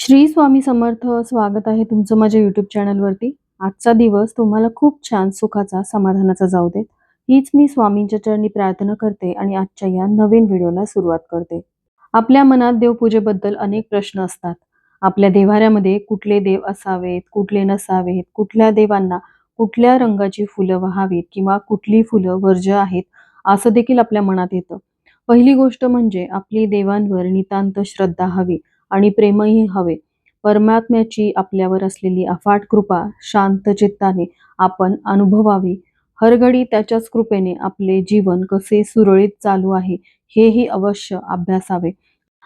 श्री स्वामी समर्थ स्वागत आहे तुमचं माझ्या युट्यूब चॅनलवरती आजचा दिवस तुम्हाला खूप छान सुखाचा समाधानाचा जाऊ देत. हीच मी स्वामींच्या चरणी प्रार्थना करते आणि आजच्या या नवीन व्हिडिओला सुरुवात करते. आपल्या मनात देवपूजेबद्दल अनेक प्रश्न असतात. आपल्या देवाऱ्यामध्ये कुठले देव असावेत कुठले नसावेत कुठल्या देवांना कुठल्या रंगाची फुलं व्हावीत किंवा कुठली फुलं वर्ज्य आहेत असं देखील आपल्या मनात येतं. पहिली गोष्ट म्हणजे आपली देवांवर नितांत श्रद्धा हवी. आणि प्रेमही हवे. परमात्म्याची आपल्यावर असलेली अफाट कृपा शांत चित्ताने आपण अनुभवावी. हरघडी त्याच्याच कृपेने आपले जीवन कसे सुरळीत चालू आहे हेही अवश्य अभ्यासावे.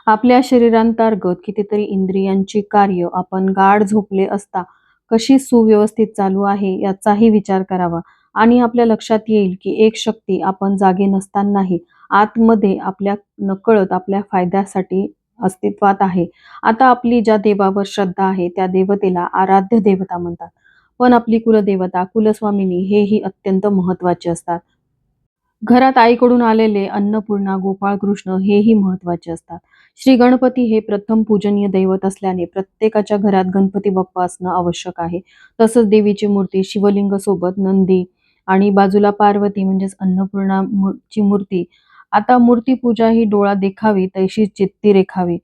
आपल्या शरीरांतर्गत कितीतरी इंद्रियांची कार्य आपण गाढ झोपले असता कशी सुव्यवस्थित चालू आहे याचाही विचार करावा. आणि आपल्या लक्षात येईल की एक शक्ती आपण जागे नसतानाही आतमध्ये आपल्या नकळत आपल्या फायद्यासाठी अस्तित्वात आहे. आता आपली ज्या देवावर श्रद्धा आहे त्या देवतेला आराध्य देवता म्हणतात. पण आपली कुलदेवता कुलस्वामिनी हेही अत्यंत महत्त्वाचे असतात. घरात आईकडून आलेले अन्नपूर्णा गोपाळ कृष्ण हेही महत्त्वाचे असतात. श्री गणपती हे प्रथम पूजनीय दैवत असल्याने प्रत्येकाच्या घरात गणपती बाप्पा असणं आवश्यक आहे. तसंच देवीची मूर्ती शिवलिंग सोबत नंदी आणि बाजूला पार्वती म्हणजेच अन्नपूर्णा ची मूर्ती आता मूर्ती पूजा ही डोळा देखावी तैशी चित्ती रेखावी.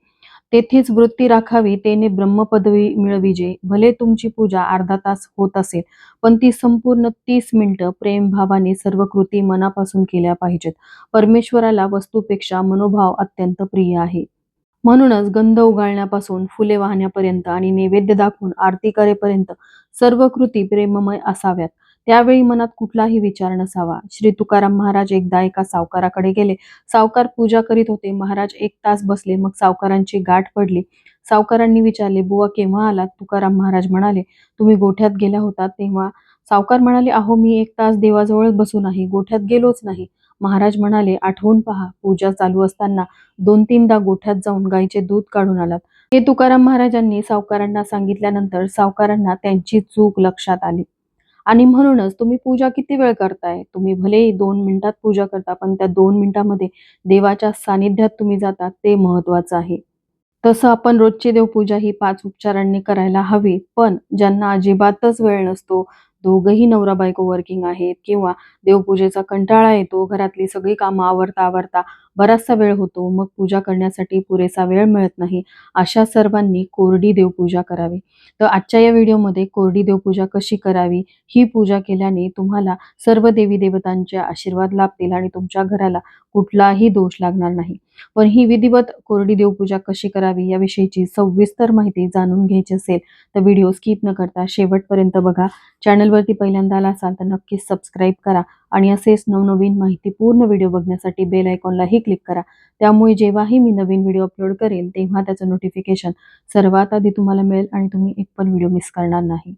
तेथेच वृत्ती राखावी तेने ब्रह्मपदवी मिळविजे भले तुमची पूजा अर्धा तास होत असेल पण ती संपूर्ण तीस मिनिटं प्रेमभावाने सर्व कृती मनापासून केल्या पाहिजेत. परमेश्वराला वस्तूपेक्षा मनोभाव अत्यंत प्रिय आहे. म्हणूनच गंध उगाळण्यापासून फुले वाहण्यापर्यंत आणि नैवेद्य दाखवून आरती करेपर्यंत सर्व कृती प्रेममय असाव्यात. त्यावेळी मनात कुठलाही विचार नसावा. श्री तुकाराम महाराज एकदा एका सावकाराकडे गेले. सावकार पूजा करीत होते. महाराज एक तास बसले. मग सावकारांची गाठ पडली. सावकारांनी विचारले बुवा केव्हा आलात? तुकाराम महाराज म्हणाले तुम्ही गोठ्यात गेला होता तेव्हा. सावकार म्हणाले अहो मी एक तास देवाजवळ बसून आहे. गोठ्यात गेलोच नाही. महाराज म्हणाले आठवून पहा पूजा चालू असताना दोन तीनदा गोठ्यात जाऊन गायीचे दूध काढून आलात. हे तुकाराम महाराजांनी सावकारांना सांगितल्यानंतर सावकारांना त्यांची चूक लक्षात आली. आणि म्हणूनच तुम्ही पूजा किती वेळ करताय? तुम्ही भले दोन मिनिटात पूजा करता पण त्या दोन मिनिटामध्ये देवाच्या सानिध्यात तुम्ही जाता ते महत्वाचं आहे. तसं आपण रोजची देवपूजा ही पाच उपचारांनी करायला हवी पण ज्यांना अजिबातच वेळ नसतो दोघही नवरा बायको वर्किंग आहेत किंवा देवपूजेचा कंटाळा येतो घरातली सगळी कामं आवरता आवरता बराचसा वेळ होतो. मग पूजा करण्यासाठी पुरेसा वेळ मिळत नाही. अशा सर्वांनी कोरडी देवपूजा करावी. तर आजच्या या व्हिडिओमध्ये कोरडी देवपूजा कशी करावी? ही पूजा केल्याने तुम्हाला सर्व देवी देवतांचे आशीर्वाद लाभतील आणि तुमच्या घराला कुठलाही दोष लागणार नाही. पण ही विधिवत कोरडी देवपूजा कशी करावी याविषयीची सविस्तर माहिती जाणून घ्यायची असेल तर व्हिडिओ स्किप न करता शेवटपर्यंत बघा. चॅनलवरती पहिल्यांदा आला असाल तर नक्कीच सबस्क्राईब करा. आणि असेच नवनवीन माहितीपूर्ण व्हिडिओ बघण्यासाठी बेल आयकॉनलाही क्लिक करा. त्यामुळे जेव्हाही मी नवीन व्हिडिओ अपलोड करेल तेव्हा त्याचं नोटिफिकेशन सर्वात आधी तुम्हाला मिळेल आणि तुम्ही एक पण व्हिडिओ मिस करणार नाही.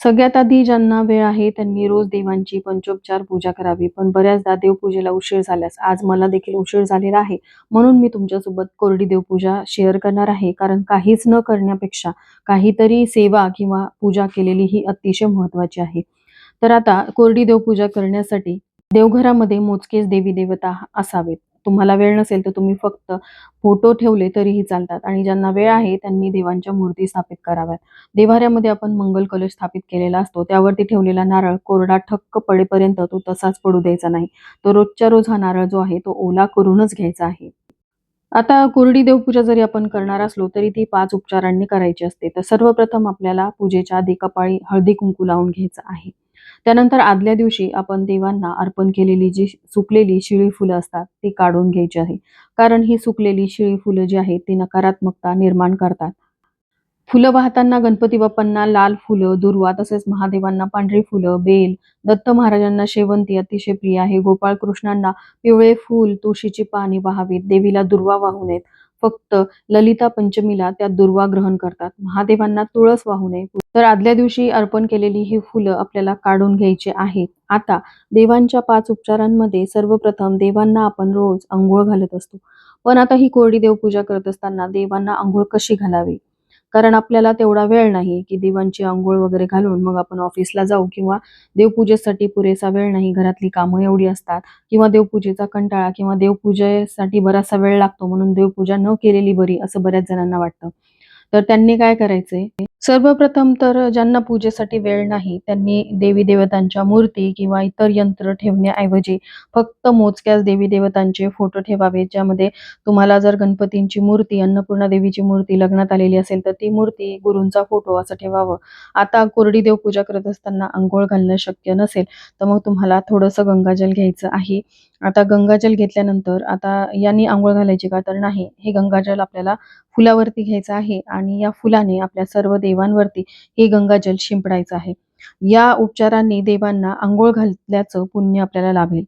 सगळ्यात आधी ज्यांना वेळ आहे त्यांनी रोज देवांची पंचोपचार पूजा करावी. पण बऱ्याचदा देवपूजेला उशीर झाल्यास आज मला देखील उशीर झालेला आहे. म्हणून मी तुमच्यासोबत कोरडी देवपूजा शेअर करणार आहे. कारण काहीच न करण्यापेक्षा काहीतरी सेवा किंवा पूजा केलेली ही अतिशय महत्वाची आहे. तर आता कोरडी देवपूजा करण्यासाठी देवघरामध्ये मोजकेच देवी देवता असावेत. तुम्हाला वेळ नसेल तर तुम्ही फक्त फोटो ठेवले तरीही चालतात आणि ज्यांना वेळ आहे त्यांनी देवांच्या मूर्ती स्थापित कराव्यात. देवाऱ्यामध्ये आपण मंगल कलश स्थापित केलेला असतो. त्यावरती ठेवलेला नारळ कोरडा ठक्क पडेपर्यंत तो तसाच पडू द्यायचा नाही. तो रोजच्या रोज हा नारळ जो आहे तो ओला करूनच घ्यायचा आहे. आता कोरडी देवपूजा जरी आपण करणार असलो तरी ती पाच उपचारांनी करायची असते. तर सर्वप्रथम आपल्याला पूजेच्या आधी कपाळी हळदी कुंकू लावून घ्यायचं आहे. त्यानंतर आदल्या दिवशी आपण देवांना अर्पण केलेली जी सुकलेली शिळी फुलं असतात ती काढून घ्यायची आहे. कारण ही सुकलेली शिळी फुलं जी आहेत ती नकारात्मकता निर्माण करतात. फुलं वाहताना गणपती बाप्पांना लाल फुलं दुर्वा तसेच महादेवांना पांढरी फुलं बेल दत्त महाराजांना शेवंती अतिशय प्रिय आहे. गोपाळ कृष्णांना पिवळे फूल तुळशीची पाने वाहावीत देवीला दुर्वा वाहू नयेत. फक्त ललिता पंचमीला त्या दुर्वा ग्रहण करतात. महादेवांना तुळस वाहू नये. तर आदल्या दिवशी अर्पण केलेली ही फुलं आपल्याला काढून घ्यायची आहेत. आता देवांच्या पाच उपचारांमध्ये सर्वप्रथम देवांना आपण रोज आंघोळ घालत असतो. पण आता ही कोरडी देवपूजा करत असताना देवांना आंघोळ कशी घालावी? कारण आपल्याला तेवढा वेळ नाही की देवांची आंघोळ वगैरे घालून मग आपण ऑफिसला जाऊ किंवा देवपूजेसाठी पुरेसा वेळ नाही घरातली कामं एवढी असतात किंवा देवपूजेचा कंटाळा किंवा देवपूजेसाठी बराचसा वेळ लागतो म्हणून देवपूजा न केलेली बरी असं बऱ्याच जणांना वाटतं. तर त्यांनी काय करायचे? सर्वप्रथम तर ज्यांना पूजेसाठी वेळ नाही त्यांनी देवी देवतांच्या मूर्ती किंवा इतर यंत्र ठेवण्याऐवजी फक्त मोजक्याच देवी देवतांचे फोटो ठेवावे ज्यामध्ये तुम्हाला जर गणपतींची मूर्ती अन्नपूर्णा देवीची मूर्ती लग्नात आलेली असेल तर ती मूर्ती गुरूंचा फोटो असं ठेवावं. आता कोरडी देव पूजा करत असताना आंघोळ घालणं शक्य नसेल तर मग तुम्हाला थोडंसं गंगाजल घ्यायचं आहे. आता गंगाजल घेतल्यानंतर आता यांनी आंघोळ घालायची का तर नाही हे गंगाजल आपल्याला फुलावरती घ्यायचं आहे आणि या फुलाने आपल्या सर्व देवांवरती हे गंगाजल शिंपडायचं आहे. या उपचारांनी देवांना आंघोळ घातल्याचं पुण्य आपल्याला लाभेल.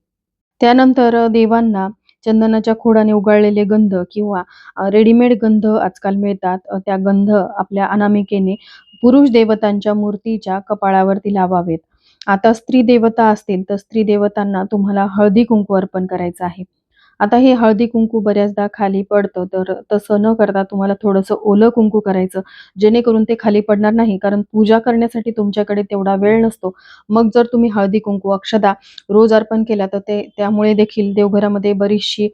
त्यानंतर देवांना चंदनाच्या खोडाने उगाळलेले गंध किंवा रेडीमेड गंध आजकाल मिळतात. त्या गंध आपल्या अनामिकेने पुरुष देवतांच्या मूर्तीच्या कपाळावरती लावावेत. आता स्त्री देवता असतील तर स्त्री देवतांना तुम्हाला हळदी कुंकू अर्पण करायचं आहे. आता हे हळदी कुंकू बऱ्याचदा खाली पडतं तर तसं न करता तुम्हाला थोडंसं ओलं कुंकू करायचं जेणेकरून ते खाली पडणार नाही. कारण पूजा करण्यासाठी तुमच्याकडे तेवढा वेळ नसतो. मग जर तुम्ही हळदी कुंकू अक्षदा रोज अर्पण केला तर ते त्यामुळे देखील देवघरामध्ये बरीचशी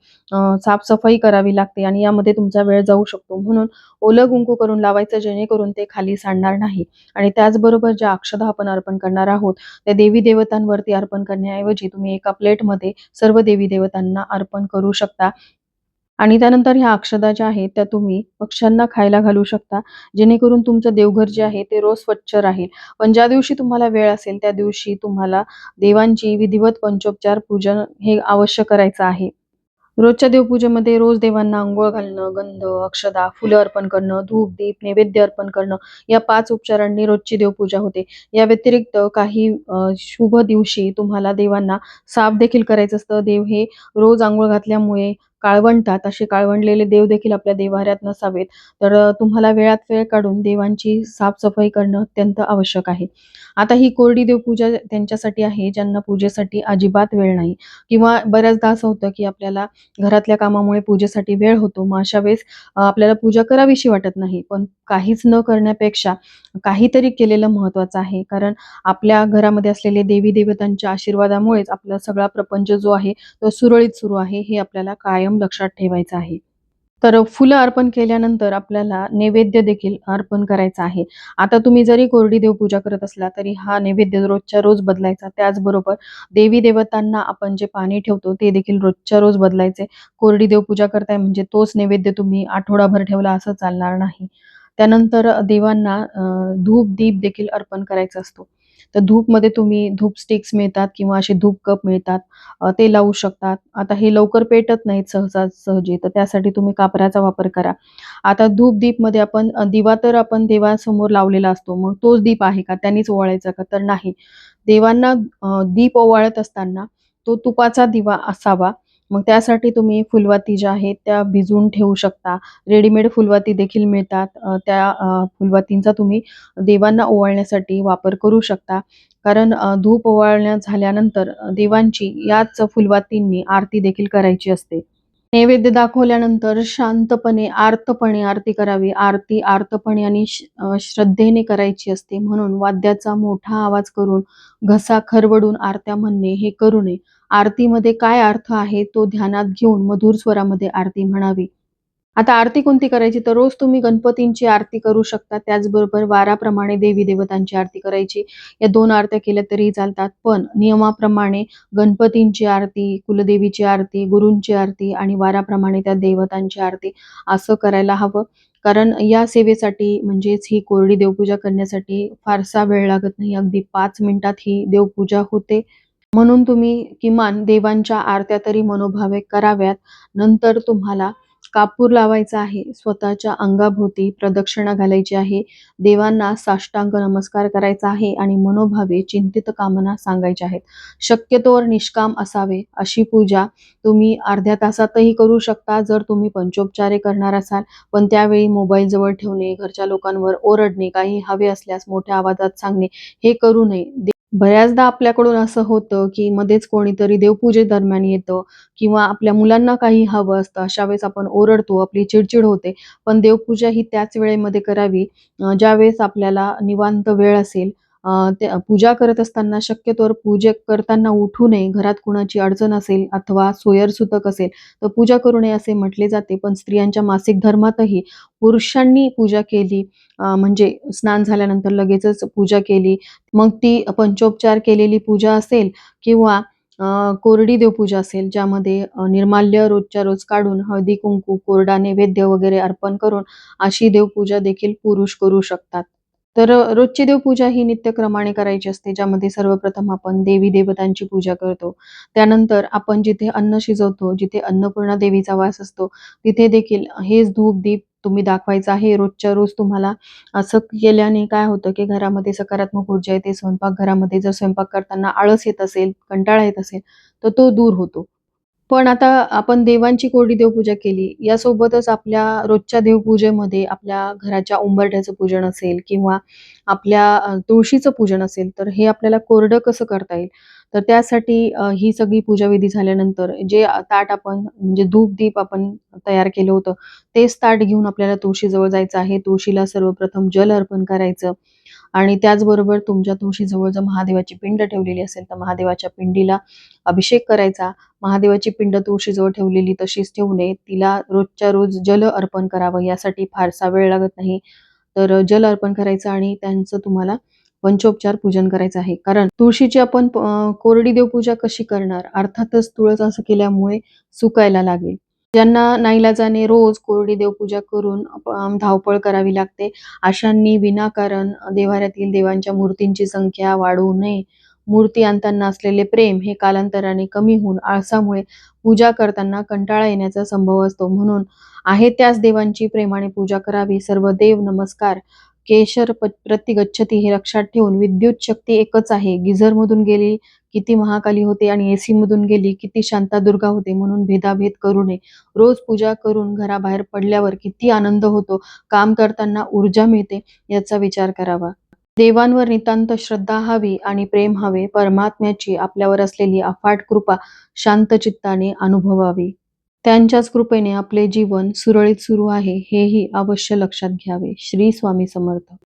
साफसफाई करावी लागते आणि यामध्ये तुमचा वेळ जाऊ शकतो. म्हणून ओलं गुंकू करून लावायचं जेणेकरून ते खाली सांडणार नाही. आणि त्याचबरोबर ज्या अक्षदा आपण अर्पण करणार आहोत त्या देवी देवतांवरती अर्पण करण्याऐवजी तुम्ही एका प्लेटमध्ये सर्व देवी देवतांना अर्पण करू शकता. आणि त्यानंतर ह्या अक्षदा ज्या आहेत त्या तुम्ही पक्ष्यांना खायला घालू शकता. जेणेकरून तुमचं देवघर जे आहे ते रोज स्वच्छ राहील. पण ज्या दिवशी तुम्हाला वेळ असेल त्या दिवशी तुम्हाला देवांची विधिवत पंचोपचार पूजन हे अवश्य करायचं आहे. रोजच्या देवपूजेमध्ये रोज देवांना आंघोळ घालणं गंध अक्षदा फुलं अर्पण करणं धूप दीप नैवेद्य अर्पण करणं या पाच उपचारांनी रोजची देवपूजा होते. या व्यतिरिक्त काही शुभ दिवशी तुम्हाला देवांना साफ देखील करायचं असतं. देव हे रोज आंघोळ घातल्यामुळे काळवंटात असे काळवंडलेले देव देखील आपल्या देवाऱ्यात नसावेत. तर तुम्हाला वेळात वेळ काढून देवांची साफसफाई करणं अत्यंत आवश्यक आहे. आता ही कोरडी देवपूजा त्यांच्यासाठी आहे ज्यांना पूजेसाठी अजिबात वेळ नाही. किंवा बऱ्याचदा असं होतं की आपल्याला घरातल्या कामामुळे पूजेसाठी वेळ होतो मग अशा वेळेस आपल्याला पूजा करावीशी वाटत नाही. पण काहीच न करण्यापेक्षा काहीतरी केलेलं महत्वाचं आहे. कारण आपल्या घरामध्ये असलेले देवी देवतांच्या आशीर्वादामुळेच आपला सगळा प्रपंच जो आहे तो सुरळीत सुरू आहे. हे आपल्याला कायम लक्षात ठेवायचं आहे. तर फुलं अर्पण केल्यानंतर आपल्याला नैवेद्य देखील अर्पण करायचा आहे. आता तुम्ही जरी कोरडी देवपूजा करत असला तरी हा नैवेद्य रोजच्या रोज बदलायचा. त्याचबरोबर देवी देवतांना आपण जे पाणी ठेवतो ते देखील रोजच्या रोज बदलायचे. कोरडी देवपूजा करताय म्हणजे तोच नैवेद्य तुम्ही आठवडाभर ठेवला असं चालणार नाही. त्यानंतर देवांना धूप दीप देखील अर्पण करायचा असतो. तर धूपमध्ये तुम्ही धूप स्टिक्स मिळतात किंवा असे धूप कप मिळतात ते लावू शकतात. आता हे लवकर पेटत नाहीत सहसा सहजी. तर त्यासाठी तुम्ही कापराचा वापर करा. आता धूप दीपमध्ये आपण दिवा तर आपण देवासमोर लावलेला असतो. मग तोच दीप आहे का? त्यांनीच ओवाळायचा का? तर नाही. देवांना दीप ओवाळत असताना तो तुपाचा दिवा असावा. मग त्यासाठी तुम्ही फुलवाती ज्या आहेत त्या भिजवून ठेवू शकता. रेडीमेड फुलवाती देखील मिळतात. त्या फुलवातींचा तुम्ही देवांना ओवाळण्यासाठी वापर करू शकता. कारण धूप ओवाळण्या झाल्यानंतर देवांची याच फुलवातींनी आरती देखील करायची असते. नैवेद्य दाखवल्यानंतर शांतपणे आर्तपणे आरती करावी. आरती आर्तपणे आणि श्रद्धेने करायची असते. म्हणून वाद्याचा मोठा आवाज करून घसा खरवडून आरत्या म्हणणे हे करू नये. आरतीमध्ये काय अर्थ आहे तो ध्यानात घेऊन मधुर स्वरामध्ये आरती म्हणावी. आता आरती कोणती करायची? तर रोज तुम्ही गणपतींची आरती करू शकता. त्याचबरोबर वाराप्रमाणे देवी देवतांची आरती करायची. या दोन आरत्या केल्या तरी चालतात. पण नियमाप्रमाणे गणपतींची आरती कुलदेवीची आरती गुरूंची आरती आणि वाराप्रमाणे त्या देवतांची आरती असं करायला हवं. कारण या सेवेसाठी म्हणजेच ही कोरडी देवपूजा करण्यासाठी फारसा वेळ लागत नाही. अगदी पाच मिनिटात ही देवपूजा होते. म्हणून तुम्ही किमान देवांच्या आरत्या तरी मनोभावे कराव्यात. नंतर तुम्हाला कापूर लावायचा आहे. स्वतःच्या अंगाभोवती प्रदक्षिणा घालायची आहे. देवांना साष्टांग नमस्कार करायचा आहे आणि मनोभावे चिंतित कामना सांगायच्या आहेत. शक्यतोवर निष्काम असावे. अशी पूजा तुम्ही अर्ध्या तासातही करू शकता जर तुम्ही पंचोपचारे करणार असाल. पण त्यावेळी मोबाईल जवळ ठेवणे घरच्या लोकांवर ओरडणे काही हवे असल्यास मोठ्या आवाजात सांगणे हे करू नये. बऱ्याचदा आपल्याकडून असं होतं की मध्येच कोणीतरी देवपूजे दरम्यान येतं किंवा आपल्या मुलांना काही हवं असतं. अशा वेळेस आपण ओरडतो आपली चिडचिड होते. पण देवपूजा ही त्याच वेळेमध्ये करावी. ज्यावेळेस आपल्याला निवांत वेळ असेल ते पूजा करत असताना शक्यतोवर पूजे करताना उठू नये. घरात कुणाची अडचण असेल अथवा सोयरसुतक असेल, तर पूजा करू नये असे म्हटले जाते. पण स्त्रियांच्या मासिक धर्मातही पुरुषांनी पूजा केली म्हणजे स्नान झाल्यानंतर लगेचच पूजा केली. मग ती पंचोपचार केलेली पूजा असेल किंवा कोरडी देवपूजा असेल, ज्यामध्ये निर्माल्य रोजच्या रोज काढून हळदी-कुंकू, कोरडा नैवेद्य वगैरे अर्पण करून अशी देवपूजा देखील पुरुष करू शकतात. तर रोजची देवपूजा ही नित्यक्रमाने करायची असते, ज्यामध्ये सर्वप्रथम आपण देवी-देवतांची पूजा करतो. त्यानंतर आपण जिथे अन्न शिजवतो, जिथे अन्नपूर्णा देवीचा वास असतो, तिथे देखील हेच धूप-दीप तुम्ही दाखवायचं आहे. रोजच्या रोज तुम्हाला असं केल्याने काय होतं, की घरामध्ये सकारात्मक ऊर्जा येते. स्वयंपाकघरामध्ये जर स्वयंपाक करताना आळस येत असेल, कंटाळा येत असेल, तर तो दूर होतो. पण आता आपण देवांची कोरडी देवपूजा केली, यासोबतच आपल्या रोजच्या देवपूजेमध्ये आपल्या घराच्या उंबरठ्याचं पूजन असेल किंवा आपल्या तुळशीचं पूजन असेल, तर हे आपल्याला कोरडं कसं करता येईल? तर त्यासाठी ही सगळी पूजाविधी झाल्यानंतर जे ताट आपण म्हणजे धूप-दीप आपण तयार केलं होतं, तेच ताट घेऊन आपल्याला तुळशीजवळ जायचं आहे. तुळशीला सर्वप्रथम जल अर्पण करायचं आणि त्याचबरोबर तुमच्या तुळशीजवळ जर महादेवाची पिंड ठेवलेली असेल, तर महादेवाच्या पिंडीला अभिषेक करायचा. महादेवाची पिंड तुळशीजवळ ठेवलेली तशीच ठेवू नये. तिला रोजच्या रोज जल अर्पण करावं. यासाठी फारसा वेळ लागत नाही. तर जल अर्पण करायचं आणि त्यांचं तुम्हाला पंचोपचार पूजन करायचं आहे. कारण तुळशीची आपण कोरडी देवपूजा कशी करणार? अर्थातच तुळस असं केल्यामुळे सुकायला लागेल. ज्यांना नाईलाजाने रोज कोरडी देवपूजा करून धावपळ करावी लागते, अशांनी विनाकारण देवाऱ्यातील देवांच्या मूर्तींची संख्या वाढवू नये. मूर्ती आणताना असलेले प्रेम हे कालांतराने कमी होऊन आळसामुळे पूजा करताना कंटाळा येण्याचा संभव असतो. म्हणून आहे त्याच देवांची प्रेमाने पूजा करावी. सर्व देव नमस्कार. केशर प्रतिगच्छती हे लक्षात ठेवून विद्युत शक्ती एकच आहे. गिझरमधून गेली किती महाकाली होते आणि एसीमधून गेली किती शांतादुर्गा होते. म्हणून भेदाभेद करू नये. रोज पूजा करून घराबाहेर पडल्यावर किती आनंद होतो, काम करताना ऊर्जा मिळते, याचा विचार करावा. देवांवर नितांत श्रद्धा हवी आणि प्रेम हवे. परमात्म्याची आपल्यावर असलेली अफाट कृपा शांत चित्ताने अनुभवावी. त्यांच्याच कृपेने आपले जीवन सुरळीत सुरू आहे, हेही अवश्य लक्षात घ्यावे. श्री स्वामी समर्थ.